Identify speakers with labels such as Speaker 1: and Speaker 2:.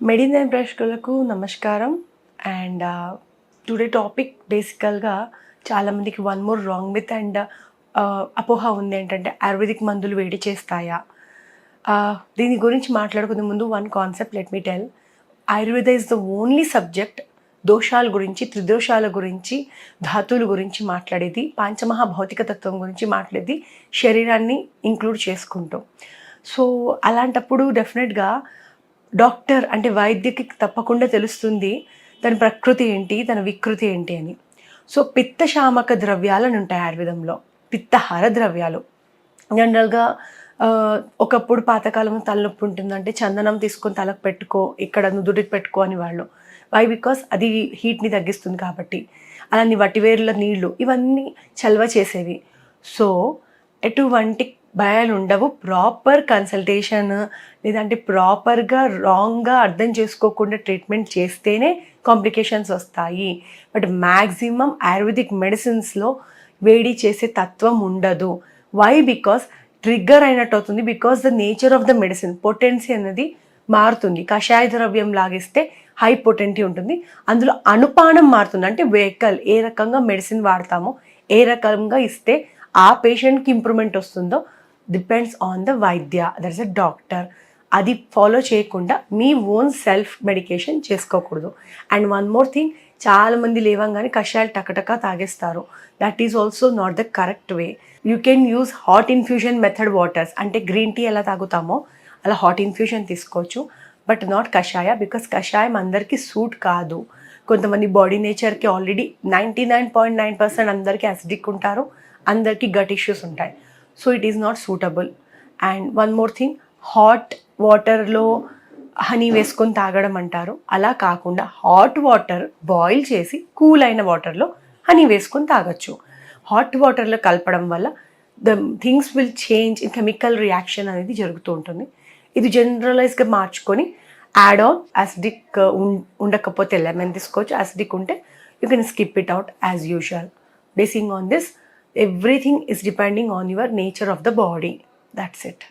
Speaker 1: మెడినైన్ ప్రేక్షకులకు నమస్కారం. And today topic బేసికల్గా చాలామందికి one more wrong with and అపోహ ఉంది ఏంటంటే ఆయుర్వేదిక్ మందులు వేడి చేస్తాయా? దీని గురించి మాట్లాడుకునే ముందు one concept let me tell. Ayurveda is the only subject దోషాల గురించి త్రిదోషాల గురించి ధాతువుల గురించి మాట్లాడేది పాంచమహా భౌతిక తత్వం గురించి మాట్లాడేది శరీరాన్ని ఇంక్లూడ్ చేసుకుంటూ. సో అలాంటప్పుడు డెఫినెట్గా డాక్టర్ అంటే వైద్యకి తప్పకుండా తెలుస్తుంది తన ప్రకృతి ఏంటి తన వికృతి ఏంటి అని. సో పిత్తశామక ద్రవ్యాలని ఉంటాయి ఆయుర్వేదంలో. పిత్తహార ద్రవ్యాలు. జనరల్గా ఒకప్పుడు పాతకాలంలో తలనొప్పి ఉంటుందంటే చందనం తీసుకొని తలకు పెట్టుకో ఇక్కడ నుదుటికి పెట్టుకో అని వాళ్ళు. వై బికాస్ అది హీట్ని తగ్గిస్తుంది కాబట్టి. అలాని వటివేర్ల నీళ్ళు ఇవన్నీ చల్వ చేసేవి. సో ఎటువంటి భయాలు ఉండవు ప్రాపర్ కన్సల్టేషన్ లేదంటే ప్రాపర్గా రాంగ్గా అర్థం చేసుకోకుండా ట్రీట్మెంట్ చేస్తేనే కాంప్లికేషన్స్ వస్తాయి. బట్ మ్యాక్సిమం ఆయుర్వేదిక్ మెడిసిన్స్లో వేడి చేసే తత్వం ఉండదు. వై బికాస్ ట్రిగ్గర్ అయినట్టు అవుతుంది. Because the nature of the medicine potency అనేది మారుతుంది. కషాయ ద్రవ్యం లాగిస్తే హై పొటెంటీ ఉంటుంది. అందులో అనుపానం మారుతుంది. అంటే వెహికల్ ఏ రకంగా మెడిసిన్ వాడతామో ఏ రకంగా ఇస్తే ఆ పేషెంట్కి ఇంప్రూవ్మెంట్ వస్తుందో డిపెండ్స్ ఆన్ ద వైద్య దట్ ఇస్ అ డాక్టర్ అది ఫాలో చేయకుండా మీ ఓన్ సెల్ఫ్ మెడికేషన్ చేసుకోకూడదు. అండ్ వన్ మోర్ థింగ్ చాలా మంది లేవంగానే కషాయాలు టకటక తాగేస్తారు. That is also not the correct way you can use hot infusion method waters అంటే గ్రీన్ టీ ఎలా తాగుతామో అలా హాట్ ఇన్ఫ్యూషన్ తీసుకోవచ్చు. బట్ నాట్ కషాయ బికాస్ కషాయం అందరికీ సూట్ కాదు. కొంతమంది బాడీ నేచర్కి already ninety nine point nine percent అందరికీ అసిడిక్ ఉంటారు. అందరికీ గట్ ఇష్యూస్ ఉంటాయి. So it is not suitable and one more thing hot వాటర్లో హనీ వేసుకొని తాగడం అంటారు. అలా కాకుండా హాట్ వాటర్ బాయిల్ చేసి కూల్ అయిన వాటర్లో హనీ వేసుకొని తాగొచ్చు. హాట్ వాటర్లో కలపడం వల్ల the things will change in chemical reaction అనేది జరుగుతూ ఉంటుంది. ఇది జనరలైజ్గా మార్చుకొని యాడ్ ఆన్ యాసిడిక్ ఉండకపోతే లెమన్ తీసుకోవచ్చు. యాసిడిక్ ఉంటే you can skip it out as usual basing on this Everything is depending on your nature of the body. That's it.